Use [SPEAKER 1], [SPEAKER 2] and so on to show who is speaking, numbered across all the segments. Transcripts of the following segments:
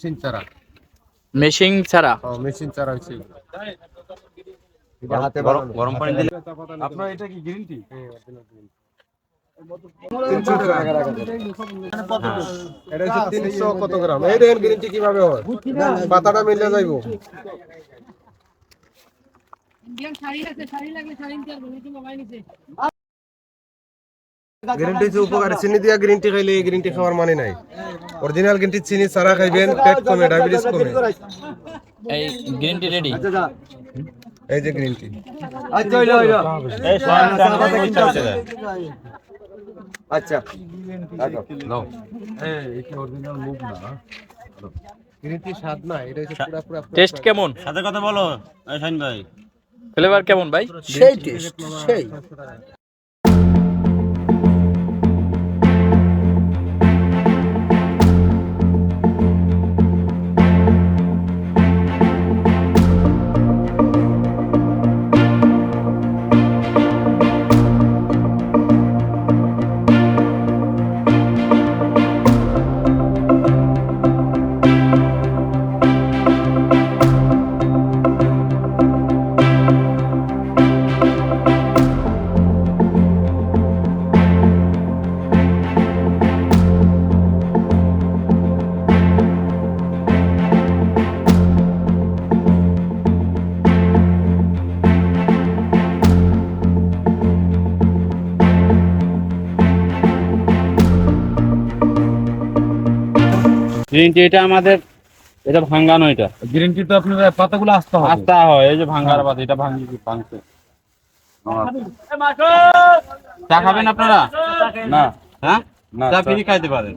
[SPEAKER 1] Machine চারা
[SPEAKER 2] মেশিং ছাড়া?
[SPEAKER 1] ও machine চারা হচ্ছে
[SPEAKER 3] হাতে
[SPEAKER 4] গরম গরম পানি দিলে
[SPEAKER 1] আপনার এটা কি গ্রিন টি তিনশো কত গ্রাম? এই দেখেন গ্রিন টি কীভাবে হয়। পাতাটা মিলে যাইবো।
[SPEAKER 5] শাড়ি লাগলে শাড়ি মোবাইল
[SPEAKER 1] গ্রিন টি উপকারী চিনি দিয়া গ্রিন টি খাইলে এই গ্রিন টি খাওয়ার মানে নাই। অরিজিনাল গ্রিন টি চিনি ছাড়া খাইবেন পেট কমে ডায়াবেটিস কমে।
[SPEAKER 2] এই গ্রিন টি রেডি
[SPEAKER 1] এই যে গ্রিন টি
[SPEAKER 3] আচ্ছা হইল হইল
[SPEAKER 4] এই সোয়ান চান কত পয়সা হচ্ছে রে?
[SPEAKER 3] আচ্ছা।
[SPEAKER 4] নাও।
[SPEAKER 1] গ্রিন টি স্বাদ না এটা হচ্ছে পুরা পুরা
[SPEAKER 2] টেস্ট কেমন?
[SPEAKER 4] সাথে কথা বলো এই শাইন ভাই।
[SPEAKER 2] ফ্লেভার কেমন ভাই?
[SPEAKER 3] সেই টেস্ট সেই।
[SPEAKER 4] গ্রিন টি এটা আমাদের এটা ভাঙ্গানো এটা।
[SPEAKER 6] গ্রিন টি তো আপনার পাতাগুলো আসতে হবে।
[SPEAKER 4] আস্তা হয় এই যে ভাঙ্গার বাদ এটা ভাঙ্গি ভাঙছে? চা খাবেন আপনারা?
[SPEAKER 6] না।
[SPEAKER 4] হ্যাঁ? চা
[SPEAKER 6] চা-
[SPEAKER 4] ফ্রি খাইতে পারেন।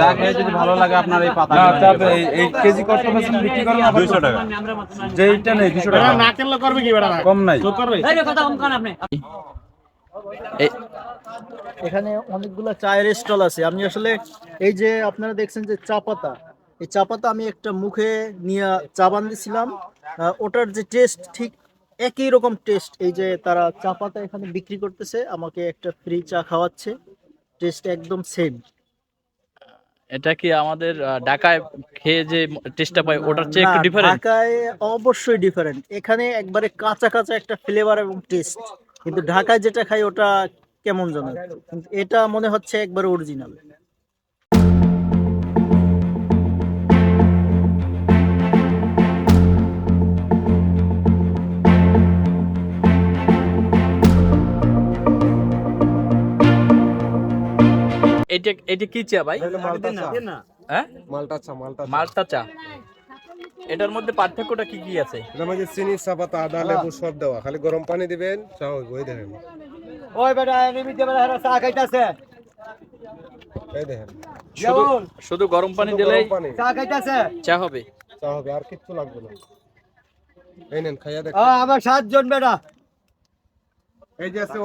[SPEAKER 4] চা খেয়ে যদি ভালো লাগে আপনার এই পাতা
[SPEAKER 6] না এই এই কেজি কত বেশি বিক্রি করেন
[SPEAKER 4] দুইশো টাকা।
[SPEAKER 6] যেইটা নেই দুশো টাকা। কম নাই।
[SPEAKER 7] এখানে অনেকগুলো চায়ের স্টল আছে। আমি আসলে এই যে আপনারা দেখছেন যে চা পাতা এই চা পাতা আমি একটা মুখে নিয়ে চা বান্ধিছিলাম আহ, ওটার যে টেস্ট ঠিক একই রকম টেস্ট এই যে তারা চা পাতা এখানে বিক্রি করতেছে আমাকে একটা ফ্রি চা খাওয়াচ্ছে। টেস্ট একদম সেম
[SPEAKER 2] এটা কি আমাদের ঢাকায় খেয়ে যে টেস্টটা পাই ওটার চেয়ে একটু ডিফারেন্ট
[SPEAKER 7] ঢাকায় অবশ্যই ডিফারেন্ট এখানে একবারে কাঁচা কাঁচা একটা ফ্লেভার এবং টেস্ট কিন্তু ঢাকায় যেটা খাই ওটা কেমন জানো কিন্তু এটা মনে হচ্ছে একবার অরিজিনাল
[SPEAKER 2] এটা এটা কি চা ভাই? হ্যাঁ?
[SPEAKER 1] মালটা চা মালটা চা।
[SPEAKER 2] মালটা চা। এটার মধ্যে পার্থক্যটা কি কি আছে?
[SPEAKER 1] এটার মধ্যে চিনি চা পাতা আদা লেবু সব দেওয়া। খালি গরম পানি দিবেন চা এই দেখেন।
[SPEAKER 3] ওই বেটা এনিমি দে বেটা চা খাইতাছে।
[SPEAKER 1] এই দেখেন।
[SPEAKER 2] শুধু শুধু গরম পানি দিলেই
[SPEAKER 3] চা খাইতাছে।
[SPEAKER 2] চা হবে।
[SPEAKER 1] চা হবে আর কিচ্ছু লাগবে না। এই নেন খাইয়া দেখ
[SPEAKER 3] আমার সাতজন বেটা।
[SPEAKER 1] এই যে আছে